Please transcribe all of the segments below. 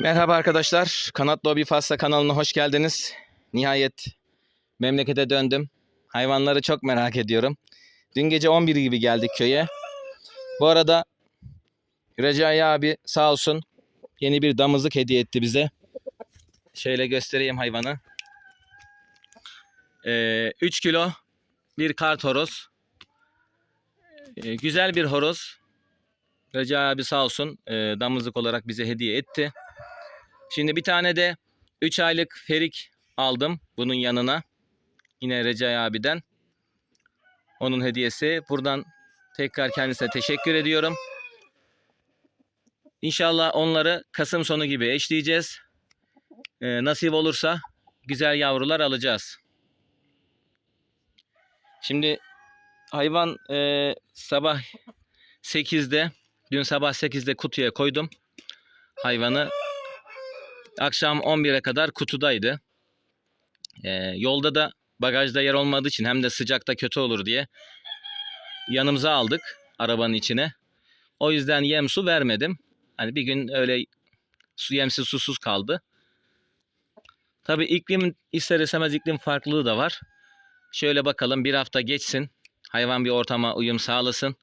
Merhaba arkadaşlar. Kanatlı Hobi Fasla kanalına hoş geldiniz. Nihayet memlekete döndüm. Hayvanları çok merak ediyorum. Dün gece 11 gibi geldik köye. Bu arada Recai abi sağ olsun yeni bir damızlık hediye etti bize. Şöyle göstereyim hayvanı. 3 kilo bir kart horoz. Ee, güzel bir horoz. Recai abi sağ olsun e, damızlık olarak bize hediye etti. Şimdi bir tane de 3 aylık ferik aldım bunun yanına. Yine Recai abiden. Onun hediyesi. Buradan tekrar kendisine teşekkür ediyorum. İnşallah onları Kasım sonu gibi eşleyeceğiz. Ee, nasip olursa güzel yavrular alacağız. Şimdi hayvan e, sabah 8'de dün sabah 8'de kutuya koydum. Hayvanı akşam 11'e kadar kutudaydı. Ee, yolda da bagajda yer olmadığı için hem de sıcakta kötü olur diye yanımıza aldık arabanın içine. O yüzden yem su vermedim. Hani bir gün öyle su yemsiz susuz kaldı. Tabii iklim ister istemez iklim farklılığı da var. Şöyle bakalım bir hafta geçsin. Hayvan bir ortama uyum sağlasın.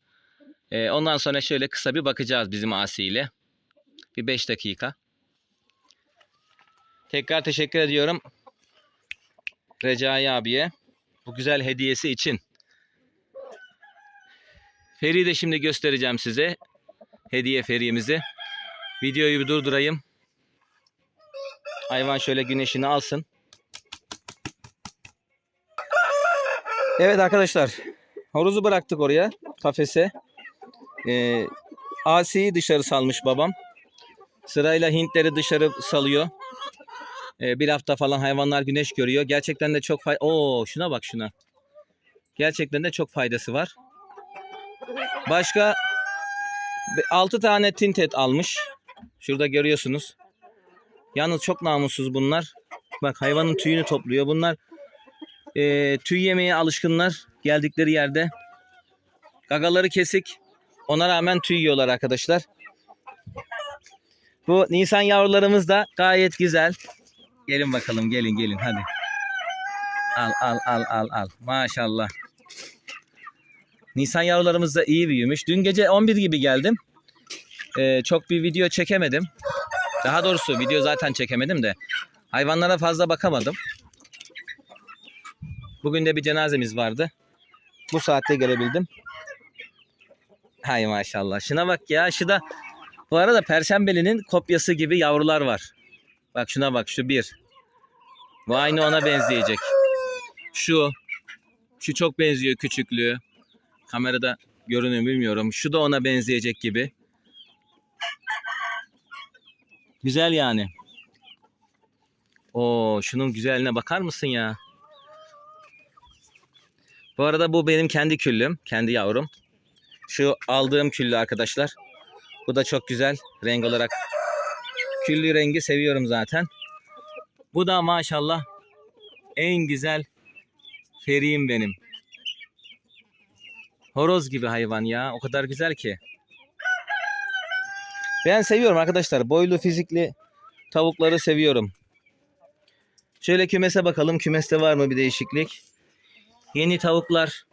Ee, ondan sonra şöyle kısa bir bakacağız bizim Asi ile. Bir 5 dakika. Tekrar teşekkür ediyorum Recai abiye bu güzel hediyesi için. Feri'yi de şimdi göstereceğim size. Hediye ferimizi. Videoyu bir durdurayım. Hayvan şöyle güneşini alsın. Evet arkadaşlar. Horozu bıraktık oraya. Kafese. Ee, Asi'yi dışarı salmış babam. Sırayla Hintleri dışarı salıyor. Ee, bir hafta falan hayvanlar güneş görüyor. Gerçekten de çok fay... Oo şuna bak şuna. Gerçekten de çok faydası var. Başka 6 tane tintet almış. Şurada görüyorsunuz. Yalnız çok namussuz bunlar. Bak hayvanın tüyünü topluyor. Bunlar e, tüy yemeye alışkınlar geldikleri yerde. Gagaları kesik. Ona rağmen tüy yiyorlar arkadaşlar. Bu Nisan yavrularımız da gayet güzel. Gelin bakalım gelin gelin hadi. Al al al al al. Maşallah. Nisan yavrularımız da iyi büyümüş. Dün gece 11 gibi geldim. Ee, çok bir video çekemedim. Daha doğrusu video zaten çekemedim de. Hayvanlara fazla bakamadım. Bugün de bir cenazemiz vardı. Bu saatte gelebildim. Hay maşallah. Şuna bak ya. Şu da bu arada Perşembeli'nin kopyası gibi yavrular var. Bak şuna bak şu bir. Aynı ona benzeyecek. Şu. Şu çok benziyor küçüklüğü. Kamerada görünüyor bilmiyorum. Şu da ona benzeyecek gibi. Güzel yani. Oo, şunun güzelliğine bakar mısın ya? Bu arada bu benim kendi küllüm. Kendi yavrum. Şu aldığım küllü arkadaşlar. Bu da çok güzel. Renk olarak Küllü rengi seviyorum zaten. Bu da maşallah en güzel feriyim benim. Horoz gibi hayvan ya. O kadar güzel ki. Ben seviyorum arkadaşlar. Boylu fizikli tavukları seviyorum. Şöyle kümese bakalım. Kümeste var mı bir değişiklik? Yeni tavuklar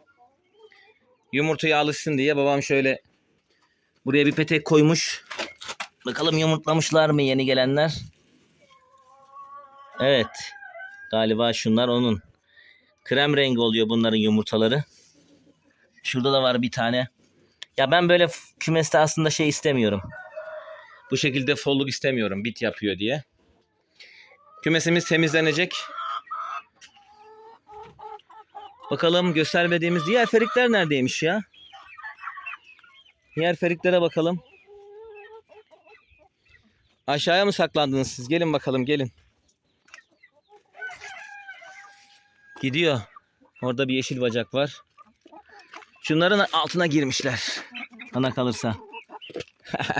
yumurtaya alışsın diye babam şöyle buraya bir petek koymuş. Bakalım yumurtlamışlar mı yeni gelenler? Evet. Galiba şunlar onun. Krem rengi oluyor bunların yumurtaları. Şurada da var bir tane. Ya ben böyle kümeste aslında şey istemiyorum. Bu şekilde folluk istemiyorum bit yapıyor diye. Kümesimiz temizlenecek. Bakalım göstermediğimiz diğer ferikler neredeymiş ya? Diğer feriklere bakalım. Aşağıya mı saklandınız siz? Gelin bakalım gelin. Gidiyor. Orada bir yeşil bacak var. Şunların altına girmişler. Bana kalırsa.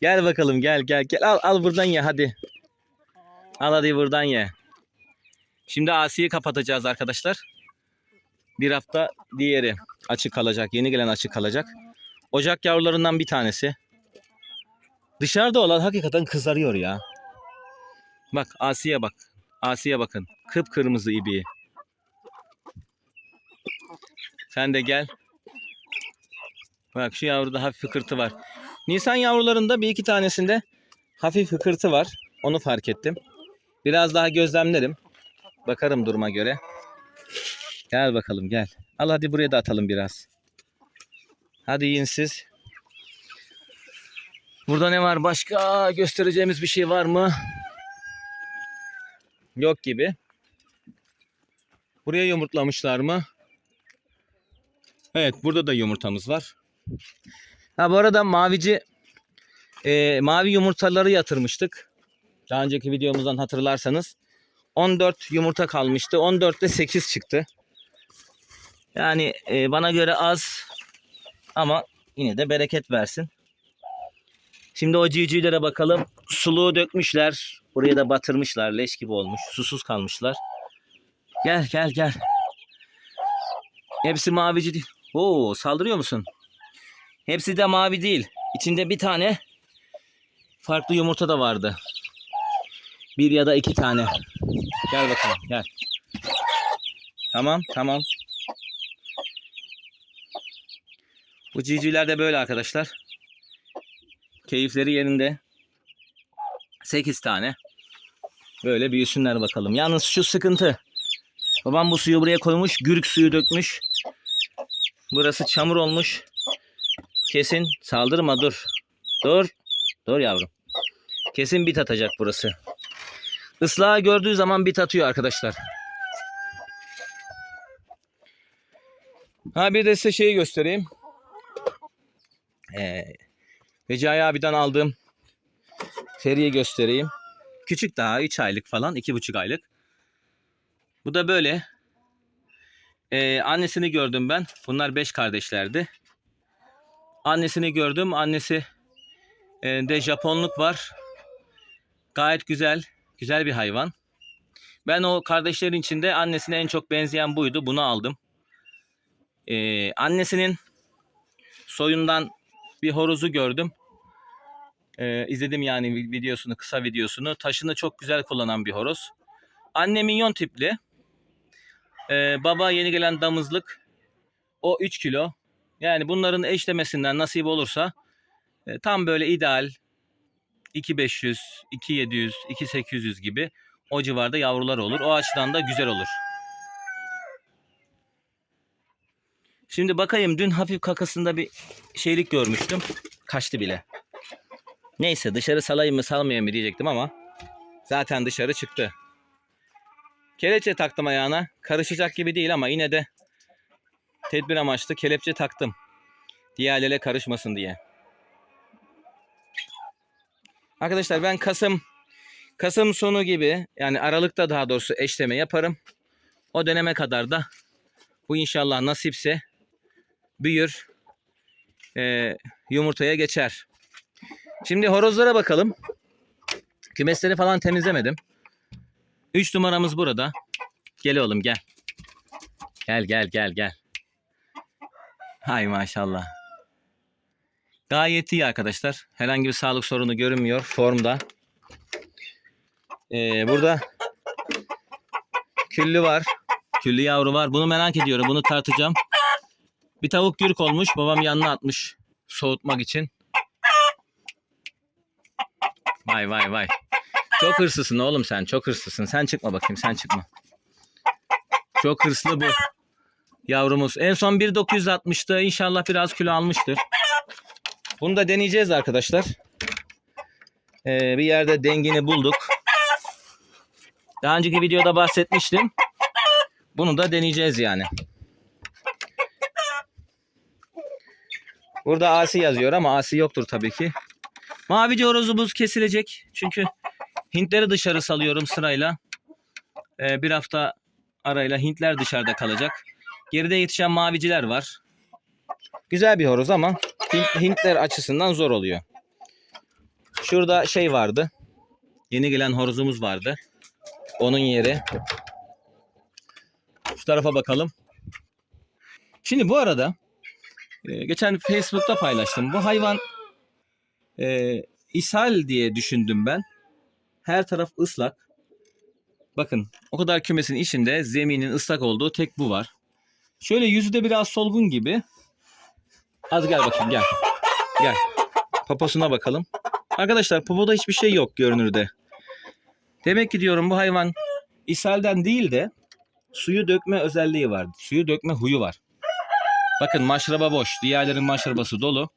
gel bakalım gel gel gel. Al al buradan ye hadi. Al hadi buradan ye. Şimdi Asi'yi kapatacağız arkadaşlar. Bir hafta diğeri açık kalacak. Yeni gelen açık kalacak. Ocak yavrularından bir tanesi. Dışarıda olan hakikaten kızarıyor ya. Bak Asiye bak. Asiye bakın. Kıpkırmızı ibiği. Sen de gel. Bak şu yavruda hafif hıkırtı var. Nisan yavrularında bir iki tanesinde hafif hıkırtı var. Onu fark ettim. Biraz daha gözlemlerim. Bakarım duruma göre. Gel bakalım gel. Al hadi buraya da atalım biraz. Hadi yiyin siz. Burada ne var başka göstereceğimiz bir şey var mı? Yok gibi. Buraya yumurtlamışlar mı? Evet burada da yumurtamız var. Ha bu arada mavici e, mavi yumurtaları yatırmıştık. Daha önceki videomuzdan hatırlarsanız. 14 yumurta kalmıştı. 14'te 8 çıktı. Yani e, bana göre az ama yine de bereket versin. Şimdi o civcivlere bakalım. Suluğu dökmüşler. Buraya da batırmışlar. Leş gibi olmuş. Susuz kalmışlar. Gel gel gel. Hepsi mavici değil. Oo saldırıyor musun? Hepsi de mavi değil. İçinde bir tane farklı yumurta da vardı. Bir ya da iki tane. Gel bakalım gel. Tamam tamam. Bu civcivler de böyle arkadaşlar. Keyifleri yerinde. 8 tane. Böyle büyüsünler bakalım. Yalnız şu sıkıntı. Babam bu suyu buraya koymuş. Gürük suyu dökmüş. Burası çamur olmuş. Kesin saldırma dur. Dur. Dur yavrum. Kesin bit atacak burası. Islağı gördüğü zaman bit atıyor arkadaşlar. Ha bir de size şeyi göstereyim. Ee, Recai abiden aldığım Feriye göstereyim. Küçük daha 3 aylık falan 2,5 aylık. Bu da böyle. Ee, annesini gördüm ben. Bunlar 5 kardeşlerdi. Annesini gördüm. Annesi e, de Japonluk var. Gayet güzel. Güzel bir hayvan. Ben o kardeşlerin içinde annesine en çok benzeyen buydu. Bunu aldım. Ee, annesinin soyundan bir horozu gördüm. Ee, izledim yani videosunu, kısa videosunu. Taşını çok güzel kullanan bir horoz. Anne minyon tipli. Ee, baba yeni gelen damızlık. O 3 kilo. Yani bunların eşlemesinden nasip olursa e, tam böyle ideal 2500, 2700, 2800 gibi o civarda yavrular olur. O açıdan da güzel olur. Şimdi bakayım dün hafif kakasında bir şeylik görmüştüm. Kaçtı bile. Neyse dışarı salayım mı salmayayım mı diyecektim ama zaten dışarı çıktı. Kelepçe taktım ayağına. Karışacak gibi değil ama yine de tedbir amaçlı kelepçe taktım. Diğerlere karışmasın diye. Arkadaşlar ben Kasım Kasım sonu gibi yani Aralık'ta daha doğrusu eşleme yaparım. O döneme kadar da bu inşallah nasipse büyür e, yumurtaya geçer. Şimdi horozlara bakalım. Kümesleri falan temizlemedim. 3 numaramız burada. Gel oğlum gel. Gel gel gel gel. Hay maşallah. Gayet iyi arkadaşlar. Herhangi bir sağlık sorunu görünmüyor. Formda. Ee, burada küllü var. Küllü yavru var. Bunu merak ediyorum. Bunu tartacağım. Bir tavuk gürk olmuş. Babam yanına atmış. Soğutmak için. Vay vay vay. Çok hırslısın oğlum sen. Çok hırslısın. Sen çıkma bakayım. Sen çıkma. Çok hırslı bu. Yavrumuz. En son 1.960'tı. İnşallah biraz kilo almıştır. Bunu da deneyeceğiz arkadaşlar. Ee, bir yerde dengini bulduk. Daha önceki videoda bahsetmiştim. Bunu da deneyeceğiz yani. Burada Asi yazıyor ama Asi yoktur tabii ki. Mavici horozumuz kesilecek. Çünkü Hintleri dışarı salıyorum sırayla. Ee, bir hafta arayla Hintler dışarıda kalacak. Geride yetişen maviciler var. Güzel bir horoz ama Hint- Hintler açısından zor oluyor. Şurada şey vardı. Yeni gelen horozumuz vardı. Onun yeri. Şu tarafa bakalım. Şimdi bu arada e, geçen Facebook'ta paylaştım. Bu hayvan e, ishal diye düşündüm ben. Her taraf ıslak. Bakın o kadar kümesin içinde zeminin ıslak olduğu tek bu var. Şöyle yüzü de biraz solgun gibi. Az gel bakayım gel. Gel. Poposuna bakalım. Arkadaşlar popoda hiçbir şey yok görünürde. Demek ki diyorum bu hayvan ishalden değil de suyu dökme özelliği var. Suyu dökme huyu var. Bakın maşraba boş. Diğerlerin maşrabası dolu.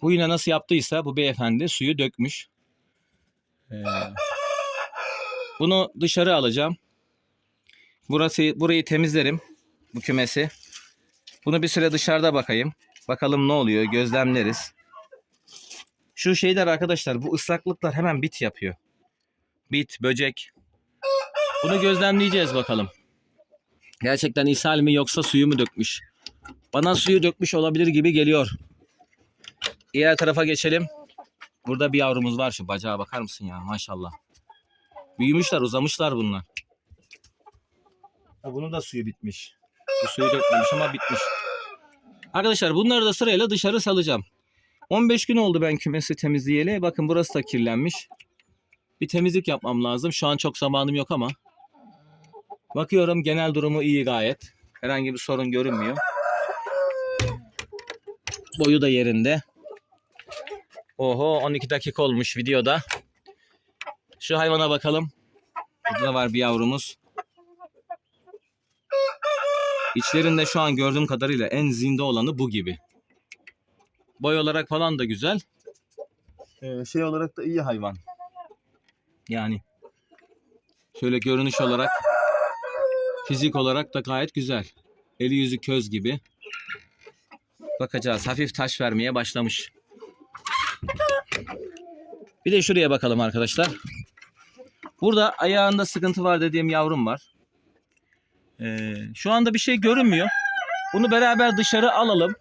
Bu yine nasıl yaptıysa bu beyefendi suyu dökmüş. Ee, bunu dışarı alacağım. Burası burayı temizlerim. Bu kümesi. Bunu bir süre dışarıda bakayım. Bakalım ne oluyor. Gözlemleriz. Şu şeyler arkadaşlar bu ıslaklıklar hemen bit yapıyor. Bit, böcek. Bunu gözlemleyeceğiz bakalım. Gerçekten ishal mi yoksa suyu mu dökmüş? Bana suyu dökmüş olabilir gibi geliyor. Diğer tarafa geçelim. Burada bir yavrumuz var şu bacağa bakar mısın ya maşallah. Büyümüşler uzamışlar bunlar. Ha, bunun da suyu bitmiş. Bu suyu dökmemiş ama bitmiş. Arkadaşlar bunları da sırayla dışarı salacağım. 15 gün oldu ben kümesi temizleyeli. Bakın burası da kirlenmiş. Bir temizlik yapmam lazım. Şu an çok zamanım yok ama. Bakıyorum genel durumu iyi gayet. Herhangi bir sorun görünmüyor. Boyu da yerinde. Oho 12 dakika olmuş videoda. Şu hayvana bakalım. Burada da var bir yavrumuz. İçlerinde şu an gördüğüm kadarıyla en zinde olanı bu gibi. Boy olarak falan da güzel. Ee, şey olarak da iyi hayvan. Yani şöyle görünüş olarak fizik olarak da gayet güzel. Eli yüzü köz gibi. Bakacağız. Hafif taş vermeye başlamış. Bir de şuraya bakalım arkadaşlar. Burada ayağında sıkıntı var dediğim yavrum var. Ee, şu anda bir şey görünmüyor. Bunu beraber dışarı alalım.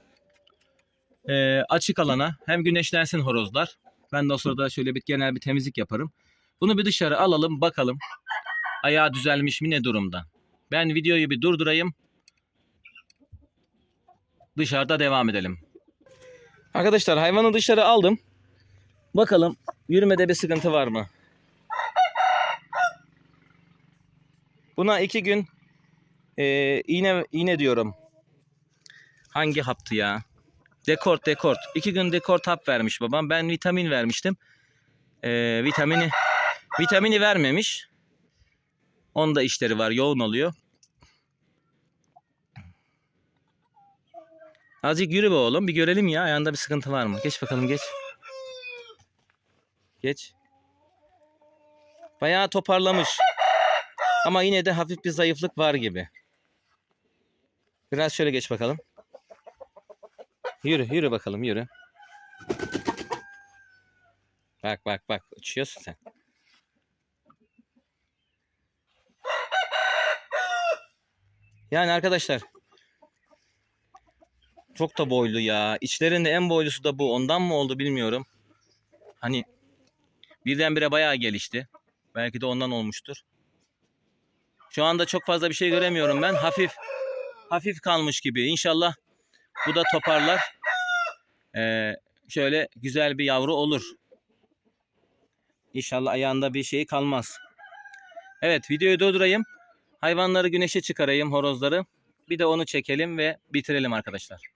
Ee, açık alana. Hem güneşlensin horozlar. Ben de o sırada şöyle bir genel bir temizlik yaparım. Bunu bir dışarı alalım bakalım. Ayağı düzelmiş mi ne durumda. Ben videoyu bir durdurayım. Dışarıda devam edelim. Arkadaşlar hayvanı dışarı aldım. Bakalım yürümede bir sıkıntı var mı? Buna iki gün e, iğne iğne diyorum. Hangi haptı ya? Dekort dekort. İki gün dekort hap vermiş babam. Ben vitamin vermiştim. E, vitamini vitamini vermemiş. Onda işleri var. Yoğun oluyor. Azıcık yürü be oğlum. Bir görelim ya. Ayağında bir sıkıntı var mı? Geç bakalım geç. Geç. Bayağı toparlamış. Ama yine de hafif bir zayıflık var gibi. Biraz şöyle geç bakalım. Yürü, yürü bakalım, yürü. Bak bak bak, uçuyorsun sen. Yani arkadaşlar çok da boylu ya. İçlerinde en boylusu da bu. Ondan mı oldu bilmiyorum. Hani birdenbire bayağı gelişti. Belki de ondan olmuştur. Şu anda çok fazla bir şey göremiyorum ben. Hafif hafif kalmış gibi. İnşallah bu da toparlar. Ee, şöyle güzel bir yavru olur. İnşallah ayağında bir şey kalmaz. Evet videoyu durdurayım. Hayvanları güneşe çıkarayım horozları. Bir de onu çekelim ve bitirelim arkadaşlar.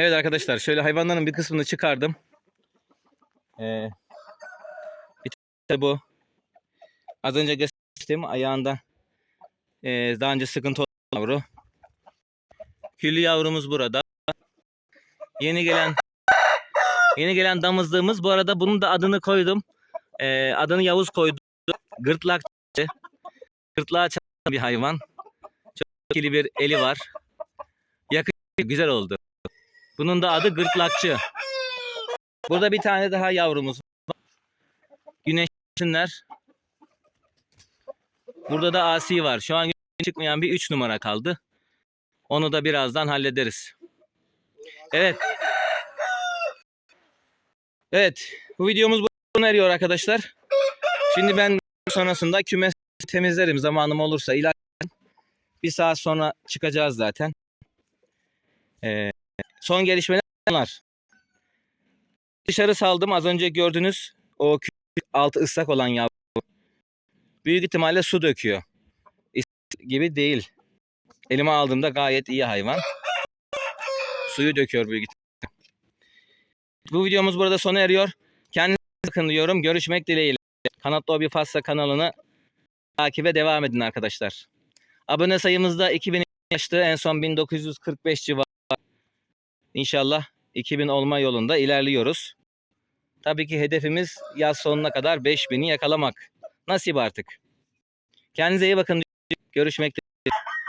Evet arkadaşlar şöyle hayvanların bir kısmını çıkardım. Ee, bir tane bu. Az önce gösterdim ayağında ee, daha önce sıkıntı olan yavru. Küllü yavrumuz burada. Yeni gelen yeni gelen damızlığımız. Bu arada bunun da adını koydum. Ee, adını Yavuz koydum. Gırtlak gırtlağa çarpan bir hayvan. Çok etkili bir eli var. Yakın güzel oldu. Bunun da adı gırtlakçı. Burada bir tane daha yavrumuz var. Güneşsinler. Burada da asi var. Şu an güneşe çıkmayan bir 3 numara kaldı. Onu da birazdan hallederiz. Evet. Evet. Bu videomuz bu eriyor arkadaşlar. Şimdi ben sonrasında kümes temizlerim zamanım olursa. İlaç bir saat sonra çıkacağız zaten. Ee, son gelişmeler dışarı saldım. Az önce gördünüz o küçük altı ıslak olan yavru. Büyük ihtimalle su döküyor. İs- gibi değil. Elime aldığımda gayet iyi hayvan. Suyu döküyor büyük ihtimalle. Bu videomuz burada sona eriyor. Kendinize bakın diyorum. Görüşmek dileğiyle. Kanatlı Hobi Fassa kanalını takibe devam edin arkadaşlar. Abone sayımızda 2000 yaştı. En son 1945 civarı. İnşallah 2000 olma yolunda ilerliyoruz. Tabii ki hedefimiz yaz sonuna kadar 5000'i yakalamak. Nasip artık. Kendinize iyi bakın. Görüşmek dileğiyle.